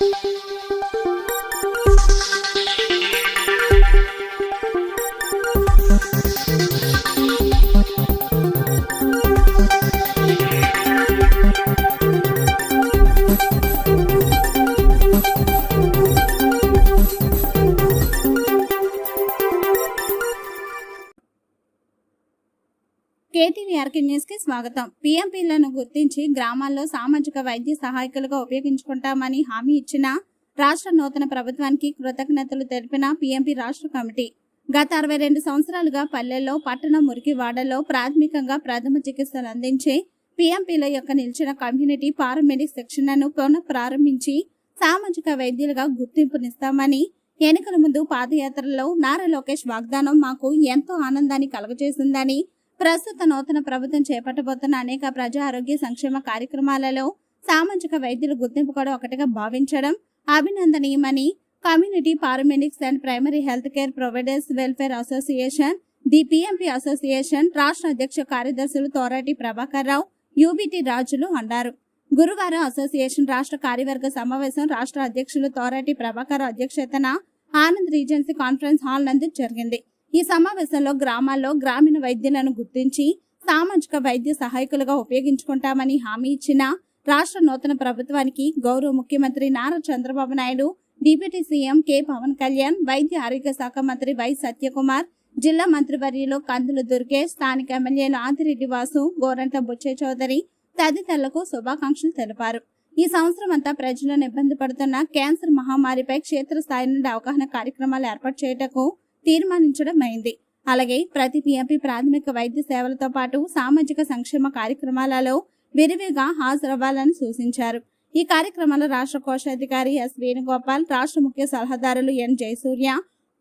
thank you కేటీవీఆర్కి న్యూస్కి స్వాగతం. పీఎంపీలను గుర్తించి గ్రామాల్లో సామాజిక వైద్య సహాయకులుగా ఉపయోగించుకుంటామని హామీ ఇచ్చిన రాష్ట్ర నూతన ప్రభుత్వానికి కృతజ్ఞతలు తెలిపిన పీఎంపీ రాష్ట్ర కమిటీ. గత అరవై రెండు సంవత్సరాలుగా పల్లెల్లో పట్టణ మురికి వాడల్లో ప్రాథమికంగా ప్రథమ చికిత్సలు అందించే పీఎంపీల యొక్క నిలిచిన కమ్యూనిటీ పారామెడిక్ శిక్షణను పునః ప్రారంభించి సామాజిక వైద్యులుగా గుర్తింపునిస్తామని ఎన్నికల ముందు పాదయాత్రలో నారా లోకేష్ వాగ్దానం మాకు ఎంతో ఆనందాన్ని కలుగజేసిందని ప్రస్తుత నూతన ప్రభుత్వం చేపట్టబోతున్న అనేక ప్రజా ఆరోగ్య సంక్షేమ కార్యక్రమాలలో సామాజిక వైద్యుల గుర్తింపు కూడా ఒకటిగా భావించడం అభినందనీయమని community paramedics and primary health care providers welfare association the PMP association రాష్ట్ర అధ్యక్ష కార్యదర్శులు తోరాటి ప్రభాకర్ రావు యూబిటి రాజులు అన్నారు. గురువారం అసోసియేషన్ రాష్ట్ర కార్యవర్గ సమావేశం రాష్ట్ర అధ్యక్షులు తోరాటి ప్రభాకర్ అధ్యక్షతన ఆనంద్ రీజెన్సీ కాన్ఫరెన్స్ హాల్ నందు జరిగింది. ఈ సమావేశంలో గ్రామాల్లో గ్రామీణ వైద్యులను గుర్తించి సామాజిక వైద్య సహాయకులుగా ఉపయోగించుకుంటామని హామీ ఇచ్చిన రాష్ట్ర నూతన ప్రభుత్వానికి గౌరవ ముఖ్యమంత్రి Nara Chandrababu Naidu deputy CM K Pawan Kalyan వైద్య ఆరోగ్య శాఖ మంత్రి వై సత్యకుమార్ జిల్లా మంత్రివర్యులు కందులు దుర్గేష్ స్థానిక ఎమ్మెల్యేలు ఆదిరెడ్డి వాసు గోరంట బుచ్చే చౌదరి తదితరులకు శుభాకాంక్షలు తెలిపారు. ఈ సంవత్సరం అంతా ప్రజలను ఇబ్బంది పడుతున్న క్యాన్సర్ మహమ్మారిపై క్షేత్రస్థాయి నుండి అవగాహన కార్యక్రమాలు ఏర్పాటు చేయటకు తీర్మానించడం అయింది అలాగే ప్రతి పిఎంపి ప్రాథమిక వైద్య సేవలతో పాటు సామాజిక సంక్షేమ కార్యక్రమాలలో విరివిగా హాజరవ్వాలని సూచించారు. ఈ కార్యక్రమంలో రాష్ట్ర కోశాధికారి ఎస్ వేణుగోపాల్ రాష్ట్ర ముఖ్య సలహాదారులు ఎన్ జయసూర్య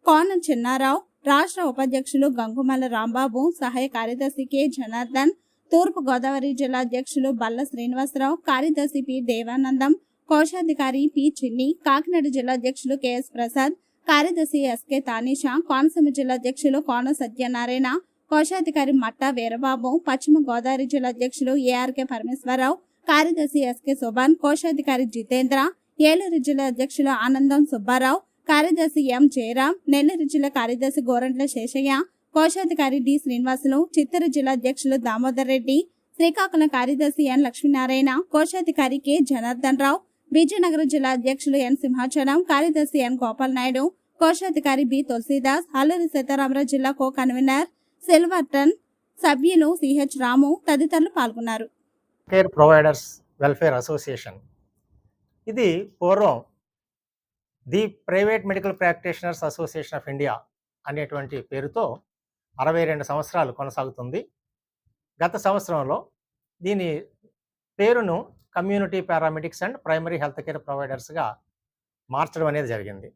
కోన చిన్నారావు రాష్ట్ర ఉపాధ్యక్షులు గంగుమల్ల రాంబాబు సహాయ కార్యదర్శి కె జనార్దన్ తూర్పు గోదావరి జిల్లా అధ్యక్షులు బల్ల శ్రీనివాసరావు కార్యదర్శి పి దేవానందం కోశాధికారి పి చిన్ని కాకినాడ జిల్లా అధ్యక్షులు కెఎస్ ప్రసాద్ కార్యదర్శి ఎస్కే తానీషా కోనసీమ జిల్లా అధ్యక్షులు కోన సత్యనారాయణ కోశాధికారి మట్టా వీరబాబు పశ్చిమ గోదావరి జిల్లా అధ్యక్షులు ఏఆర్కే పరమేశ్వరరావు కార్యదర్శి ఎస్కే సుభాన్ కోశాధికారి జితేంద్ర ఏలూరు జిల్లా అధ్యక్షులు ఆనందం సుబ్బారావు కార్యదర్శి ఎం జయరాం నెల్లూరు జిల్లా కార్యదర్శి గోరంట్ల శేషయ్య కోశాధికారి డి శ్రీనివాసులు చిత్తూరు జిల్లా అధ్యక్షులు దామోదర్ రెడ్డి శ్రీకాకుళం కార్యదర్శి ఎన్ లక్ష్మీనారాయణ కోశాధికారి కె జనార్దన్ రావు విజయనగరం జిల్లా అధ్యక్షులు ఎన్ సింహాచలం కార్యదర్శి ఎన్ గోపాల్ నాయుడు కోశాధికారి బి తులసీదాస్ అల్లూరి సీతారామరాజు జిల్లా కో కన్వీనర్ సిల్వర్టన్ సభ్యులు సిహెచ్ రాము తదితరులు పాల్గొన్నారు. కేర్ ప్రొవైడర్స్ వెల్ఫేర్ అసోసియేషన్ ఇది పూర్వం the private medical practitioners association of India అనేటువంటి పేరుతో అరవై రెండు సంవత్సరాలు కొనసాగుతుంది. గత సంవత్సరంలో దీని పేరును community paramedics and primary health care ప్రొవైడర్స్గా మార్చడం అనేది జరిగింది.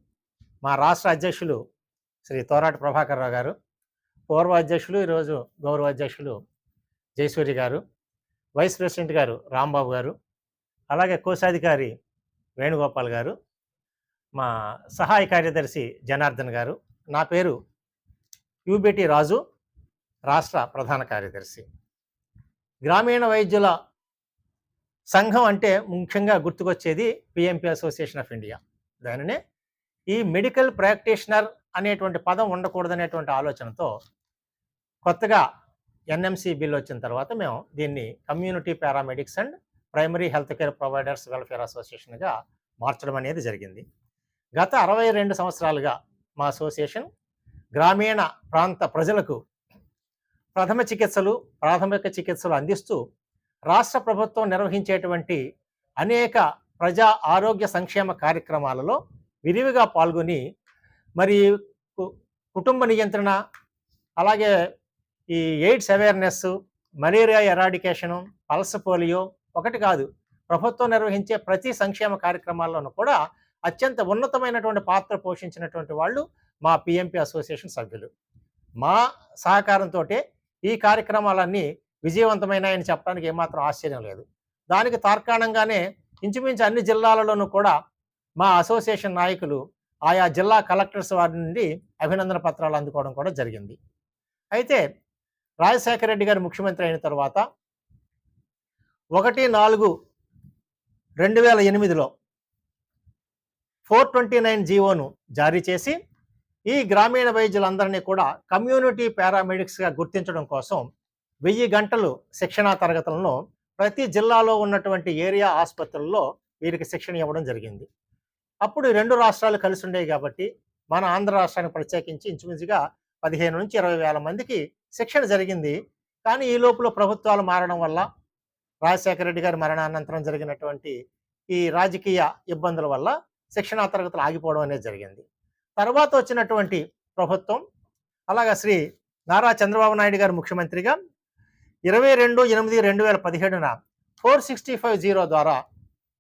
మా రాష్ట్ర అధ్యక్షులు శ్రీ తోరాటి ప్రభాకర్ రావు గారు పూర్వ అధ్యక్షులు ఈరోజు గౌరవ అధ్యక్షులు జయసూరి గారు వైస్ ప్రెసిడెంట్ గారు రాంబాబు గారు అలాగే కోశాధికారి వేణుగోపాల్ గారు మా సహాయ కార్యదర్శి జనార్దన్ గారు నా పేరు యూబిటి రాజు రాష్ట్ర ప్రధాన కార్యదర్శి. గ్రామీణ వైద్యుల సంఘం అంటే ముఖ్యంగా గుర్తుకొచ్చేది పిఎంపి అసోసియేషన్ ఆఫ్ ఇండియా. దానినే ఈ మెడికల్ ప్రాక్టీషనర్ అనేటువంటి పదం ఉండకూడదనేటువంటి ఆలోచనతో కొత్తగా ఎన్ఎంసి బిల్ వచ్చిన తర్వాత మేము దీన్ని community paramedics and primary health care providers welfare అసోసియేషన్గా మార్చడం అనేది జరిగింది. గత అరవై రెండు సంవత్సరాలుగా మా అసోసియేషన్ గ్రామీణ ప్రాంత ప్రజలకు ప్రథమ చికిత్సలు ప్రాథమిక చికిత్సలు అందిస్తూ రాష్ట్ర ప్రభుత్వం నిర్వహించేటువంటి అనేక ప్రజా ఆరోగ్య సంక్షేమ కార్యక్రమాలలో విరివిగా పాల్గొని మరి కు- కుటుంబ నియంత్రణ అలాగే ఈ AIDS awareness malaria eradication pulse polio ఒకటి కాదు ప్రభుత్వం నిర్వహించే ప్రతి సంక్షేమ కార్యక్రమాల్లోనూ కూడా అత్యంత ఉన్నతమైనటువంటి పాత్ర పోషించినటువంటి వాళ్ళు మా పిఎంపి అసోసియేషన్ సభ్యులు. మా సహకారంతో ఈ కార్యక్రమాలన్నీ విజయవంతమైనాయని చెప్పడానికి ఏమాత్రం ఆశ్చర్యం లేదు. దానికి తార్కాణంగానే ఇంచుమించు అన్ని జిల్లాలలోనూ కూడా మా అసోసియేషన్ నాయకులు ఆయా జిల్లా కలెక్టర్స్ వారి నుండి అభినందన పత్రాలు అందుకోవడం కూడా జరిగింది. అయితే రాజశేఖర రెడ్డి గారు ముఖ్యమంత్రి అయిన తర్వాత ఒకటి నాలుగు రెండు వేల ఎనిమిదిలో ఫోర్ ట్వంటీ నైన్ జీవోను జారీ చేసి ఈ గ్రామీణ వైద్యులందరినీ కూడా కమ్యూనిటీ పారామెడిక్స్గా గుర్తించడం కోసం వెయ్యి గంటలు శిక్షణా తరగతులను ప్రతి జిల్లాలో ఉన్నటువంటి ఏరియా ఆసుపత్రుల్లో వీరికి శిక్షణ ఇవ్వడం జరిగింది. అప్పుడు రెండు రాష్ట్రాలు కలిసి ఉండేవి కాబట్టి మన ఆంధ్ర రాష్ట్రానికి ప్రత్యేకించి ఇంచుమించుగా పదిహేను నుంచి ఇరవై వేల మందికి శిక్షణ జరిగింది. కానీ ఈ లోపల ప్రభుత్వాలు మారడం వల్ల రాజశేఖర రెడ్డి గారి మరణానంతరం జరిగినటువంటి ఈ రాజకీయ ఇబ్బందుల వల్ల శిక్షణా తరగతులు ఆగిపోవడం అనేది జరిగింది. తర్వాత వచ్చినటువంటి ప్రభుత్వం అలాగా శ్రీ నారా చంద్రబాబు నాయుడు గారు ముఖ్యమంత్రిగా ఇరవై రెండు ఎనిమిది రెండు వేల పదిహేడున ఫోర్ సిక్స్టీ ఫైవ్ జీరో ద్వారా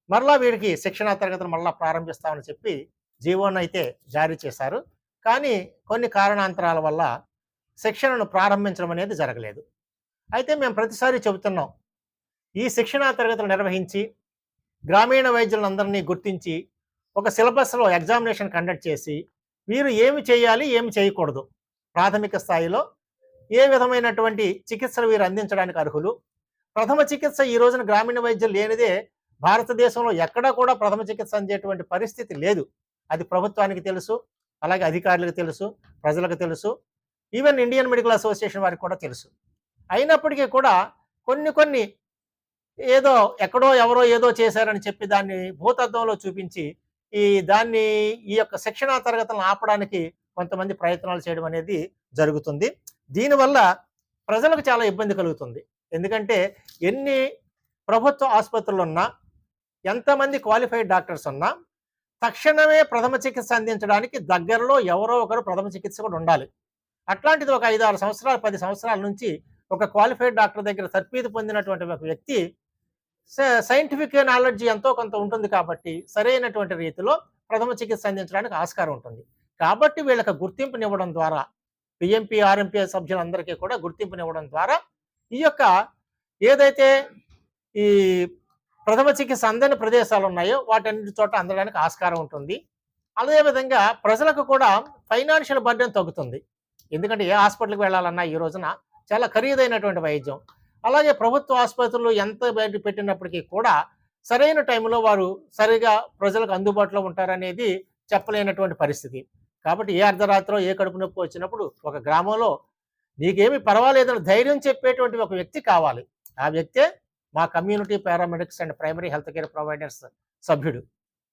మరలా వీడికి శిక్షణా తరగతులు మరలా ప్రారంభిస్తామని చెప్పి జీవోను అయితే జారీ చేశారు. కానీ కొన్ని కారణాంతరాల వల్ల శిక్షణను ప్రారంభించడం అనేది జరగలేదు. అయితే మేము ప్రతిసారి చెబుతున్నాం ఈ శిక్షణా తరగతులు నిర్వహించి గ్రామీణ వైద్యులందరినీ గుర్తించి ఒక సిలబస్లో ఎగ్జామినేషన్ కండక్ట్ చేసి వీరు ఏమి చేయాలి ఏమి చేయకూడదు ప్రాథమిక స్థాయిలో ఏ విధమైనటువంటి చికిత్సలు వీరు అందించడానికి అర్హులు? ప్రథమ చికిత్స ఈ రోజున గ్రామీణ వైద్యం లేనిదే భారతదేశంలో ఎక్కడా కూడా ప్రథమ చికిత్స అందేటువంటి పరిస్థితి లేదు. అది ప్రభుత్వానికి తెలుసు అలాగే అధికారులకు తెలుసు ప్రజలకు తెలుసు ఈవెన్ ఇండియన్ మెడికల్ అసోసియేషన్ వారికి కూడా తెలుసు. అయినప్పటికీ కూడా కొన్ని కొన్ని ఏదో ఎక్కడో ఎవరో ఏదో చేశారని చెప్పి దాన్ని భూతత్వంలో చూపించి ఈ దాన్ని ఈ యొక్క శిక్షణా తరగతులను ఆపడానికి కొంతమంది ప్రయత్నాలు చేయడం అనేది జరుగుతుంది. దీనివల్ల ప్రజలకు చాలా ఇబ్బంది కలుగుతుంది. ఎందుకంటే ఎన్ని ప్రభుత్వ ఆసుపత్రులు ఉన్నా ఎంతమంది క్వాలిఫైడ్ డాక్టర్స్ ఉన్నా తక్షణమే ప్రథమ చికిత్స అందించడానికి దగ్గరలో ఎవరో ఒకరు ప్రథమ చికిత్స కూడా ఉండాలి. అట్లాంటిది ఒక ఐదు ఆరు సంవత్సరాలు పది సంవత్సరాల నుంచి ఒక క్వాలిఫైడ్ డాక్టర్ దగ్గర తర్ఫీదు పొందినటువంటి ఒక వ్యక్తి సైంటిఫిక్ నాలెడ్జ్ ఎంతో కొంత ఉంటుంది కాబట్టి సరైనటువంటి రీతిలో ప్రథమ చికిత్స అందించడానికి ఆస్కారం ఉంటుంది. కాబట్టి వీళ్ళకి గుర్తింపునివ్వడం ద్వారా బిఎంపీ ఆర్ఎంపీ సభ్యులందరికీ కూడా గుర్తింపునివ్వడం ద్వారా ఈ యొక్క ఏదైతే ఈ ప్రథమ చికిత్స అందని ప్రదేశాలు ఉన్నాయో వాటన్నిటి చోట అందడానికి ఆస్కారం ఉంటుంది. అదేవిధంగా ప్రజలకు కూడా ఫైనాన్షియల్ బర్డెన్ తగ్గుతుంది. ఎందుకంటే ఏ హాస్పిటల్కి వెళ్ళాలన్నా ఈ రోజున చాలా ఖరీదైనటువంటి వైద్యం. అలాగే ప్రభుత్వ ఆసుపత్రులు ఎంత బయట పెట్టినప్పటికీ కూడా సరైన టైంలో వారు సరిగా ప్రజలకు అందుబాటులో ఉంటారనేది చెప్పలేనటువంటి పరిస్థితి. కాబట్టి ఏ అర్ధరాత్రో ఏ కడుపు నొప్పి వచ్చినప్పుడు ఒక గ్రామంలో నీకేమి పర్వాలేదని ధైర్యం చెప్పేటువంటి ఒక వ్యక్తి కావాలి. ఆ వ్యక్తే మా community paramedics and primary health care providers సభ్యుడు.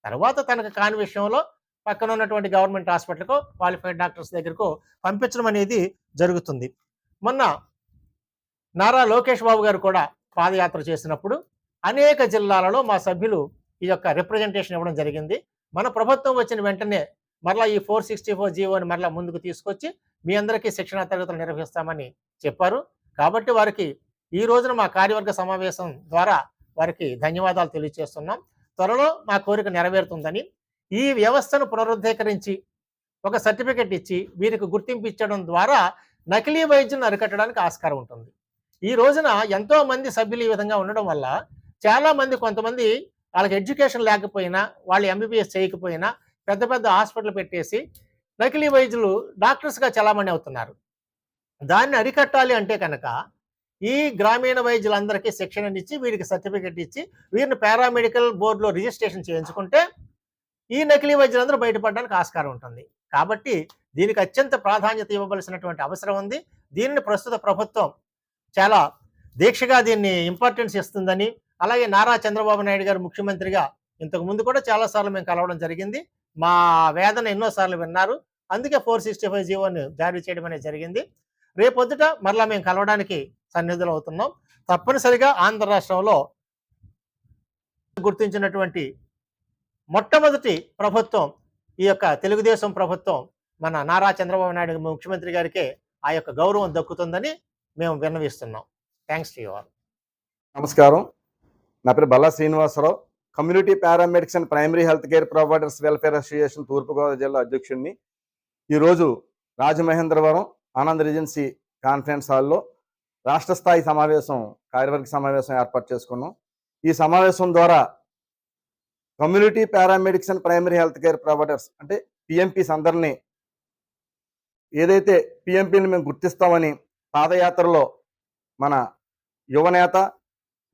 తర్వాత తనకు కాని విషయంలో పక్కన ఉన్నటువంటి గవర్నమెంట్ హాస్పిటల్కు క్వాలిఫైడ్ డాక్టర్స్ దగ్గరకు పంపించడం అనేది జరుగుతుంది. మొన్న నారా లోకేష్ బాబు గారు కూడా పాదయాత్ర చేసినప్పుడు అనేక జిల్లాలలో మా సభ్యులు ఈ యొక్క రిప్రజెంటేషన్ ఇవ్వడం జరిగింది. మన ప్రభుత్వం వచ్చిన వెంటనే మరలా ఈ ఫోర్ సిక్స్టీ ఫోర్ జీవోని మరలా ముందుకు తీసుకొచ్చి మీ అందరికీ శిక్షణా తరగతులు నిర్వహిస్తామని చెప్పారు. కాబట్టి వారికి ఈ రోజున మా కార్యవర్గ సమావేశం ద్వారా వారికి ధన్యవాదాలు తెలియజేస్తున్నాం త్వరలో మా కోరిక నెరవేరుతుందని ఈ వ్యవస్థను పునరుద్ధీకరించి ఒక సర్టిఫికెట్ ఇచ్చి వీరికి గుర్తింపు ఇచ్చడం ద్వారా నకిలీ వైద్యులను అరికట్టడానికి ఆస్కారం ఉంటుంది. ఈ రోజున ఎంతో మంది సభ్యులు ఈ విధంగా ఉండడం వల్ల చాలా మంది కొంతమంది వాళ్ళకి ఎడ్యుకేషన్ లేకపోయినా వాళ్ళు ఎంబీబీఎస్ చేయకపోయినా పెద్ద పెద్ద హాస్పిటల్ పెట్టేసి నకిలీ వైద్యులు డాక్టర్స్గా చలామణి అవుతున్నారు. దాన్ని అరికట్టాలి అంటే కనుక ఈ గ్రామీణ వైద్యులందరికీ శిక్షణనిచ్చి వీరికి సర్టిఫికెట్ ఇచ్చి వీరిని పారామెడికల్ బోర్డులో రిజిస్ట్రేషన్ చేయించుకుంటే ఈ నకిలీ వైద్యులందరూ బయటపడడానికి ఆస్కారం ఉంటుంది. కాబట్టి దీనికి అత్యంత ప్రాధాన్యత ఇవ్వవలసినటువంటి అవసరం ఉంది. దీనిని ప్రస్తుత ప్రభుత్వం చాలా దీక్షగా దీన్ని ఇంపార్టెన్స్ ఇస్తుందని అలాగే నారా చంద్రబాబు నాయుడు గారు ముఖ్యమంత్రిగా ఇంతకు ముందు కూడా చాలాసార్లు మేము కలవడం జరిగింది. మా వేదన ఎన్నోసార్లు విన్నారు. అందుకే ఫోర్ సిక్స్టీ ఫైవ్ జీవోని జారీ చేయడం అనేది జరిగింది. రేపొద్దుట మరలా మేము కలవడానికి సన్నిధులు అవుతున్నాం. తప్పనిసరిగా ఆంధ్ర రాష్ట్రంలో గుర్తించినటువంటి మొట్టమొదటి ప్రభుత్వం ఈ యొక్క తెలుగుదేశం ప్రభుత్వం మన నారా చంద్రబాబు నాయుడు ముఖ్యమంత్రి గారికే ఆ యొక్క గౌరవం దక్కుతుందని మేము విన్నవిస్తున్నాం. థ్యాంక్స్ టు యూ నమస్కారం. నా పేరు Balla Srinivasarao. Community paramedics and primary health care providers welfare association Thurpugodavari జిల్లా అధ్యక్షుడిని ఈరోజు రాజమహేంద్రవరం ఆనంద్ రిజెన్సీ కాన్ఫరెన్స్ హాల్లో రాష్ట్ర స్థాయి సమావేశం కార్యవర్గ సమావేశం ఏర్పాటు చేసుకున్నాం. ఈ సమావేశం ద్వారా community paramedics and primary health care providers అంటే పిఎంపీస్ అందరినీ ఏదైతే పిఎంపీని మేము గుర్తిస్తామని పాదయాత్రలో మన యువనేత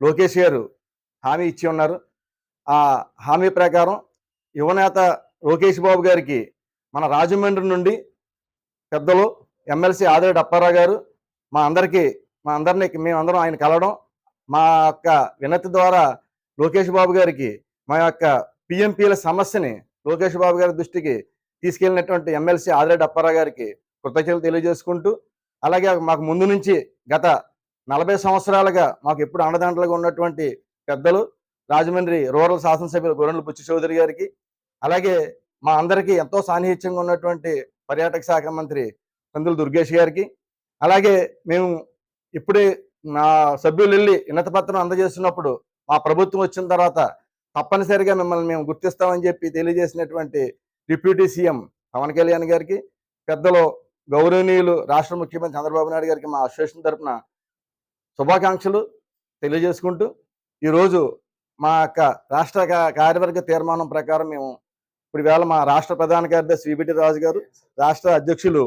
లోకేష్ గారు హామీ ఇచ్చి ఉన్నారు. ఆ హామీ ప్రకారం యువనేత లోకేష్ బాబు గారికి మన రాజమండ్రి నుండి పెద్దలు ఎమ్మెల్సీ ఆదిరెడ్డి అప్పారావు గారు మా అందరికీ మా అందరినీ మేమందరం ఆయన కలవడం మా యొక్క వినతి ద్వారా లోకేష్ బాబు గారికి మా యొక్క పిఎంపీల సమస్యని లోకేష్ బాబు గారి దృష్టికి తీసుకెళ్ళినటువంటి ఎమ్మెల్సీ ఆదిరెడ్డి అప్పారావు గారికి కృతజ్ఞతలు తెలియజేసుకుంటూ అలాగే మాకు ముందు నుంచి గత నలభై సంవత్సరాలుగా మాకు ఎప్పుడు అండదండలుగా ఉన్నటువంటి పెద్దలు రాజమండ్రి రూరల్ శాసనసభ్యులు గొర్రెల పుచ్చి చౌదరి గారికి అలాగే మా అందరికీ ఎంతో సాన్నిహిత్యంగా ఉన్నటువంటి పర్యాటక శాఖ మంత్రి కందుల దుర్గేష్ గారికి అలాగే మేము ఇప్పుడే నా సభ్యులు వెళ్ళి ఉన్నత పత్రం అందజేస్తున్నప్పుడు మా ప్రభుత్వం వచ్చిన తర్వాత తప్పనిసరిగా మిమ్మల్ని మేము గుర్తిస్తామని చెప్పి తెలియజేసినటువంటి డిప్యూటీ సీఎం పవన్ కళ్యాణ్ గారికి పెద్దలు గౌరవనీయులు రాష్ట్ర ముఖ్యమంత్రి చంద్రబాబు నాయుడు గారికి మా అసోసియేషన్ తరఫున శుభాకాంక్షలు తెలియజేసుకుంటూ ఈరోజు మా యొక్క రాష్ట్ర కార్యవర్గ తీర్మానం ప్రకారం మేము ఇప్పుడు వేళ మా రాష్ట్ర ప్రధాన కార్యదర్శి విబిటి రాజు గారు రాష్ట్ర అధ్యక్షులు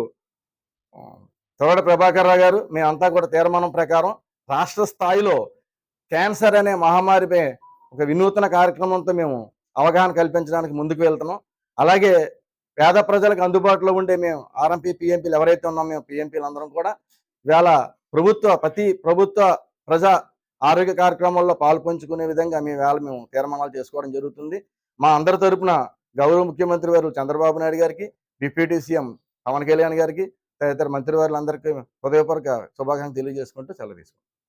తొరడ ప్రభాకర్ రావు గారు మేమంతా కూడా తీర్మానం ప్రకారం రాష్ట్ర స్థాయిలో క్యాన్సర్ అనే మహమ్మారిపై ఒక వినూతన కార్యక్రమంతో మేము అవగాహన కల్పించడానికి ముందుకు వెళ్తున్నాం. అలాగే పేద ప్రజలకు అందుబాటులో ఉండే మేము ఆర్ఎంపీ పిఎంపీలు ఎవరైతే ఉన్నాం మేము పిఎంపీలు అందరం కూడా ఇవాళ ప్రభుత్వ ప్రతి ప్రభుత్వ ప్రజా ఆరోగ్య కార్యక్రమాల్లో పాల్పంచుకునే విధంగా మేము వేళ మేము తీర్మానాలు చేసుకోవడం జరుగుతుంది. మా అందరి తరపున గౌరవ ముఖ్యమంత్రి వారు చంద్రబాబు నాయుడు గారికి డిప్యూటీ సీఎం పవన్ కళ్యాణ్ గారికి తదితర మంత్రివారులందరికీ హృదయపూర్వక శుభాకాంక్షలు తెలియజేసుకుంటూ సెలవు తీసుకుంటాం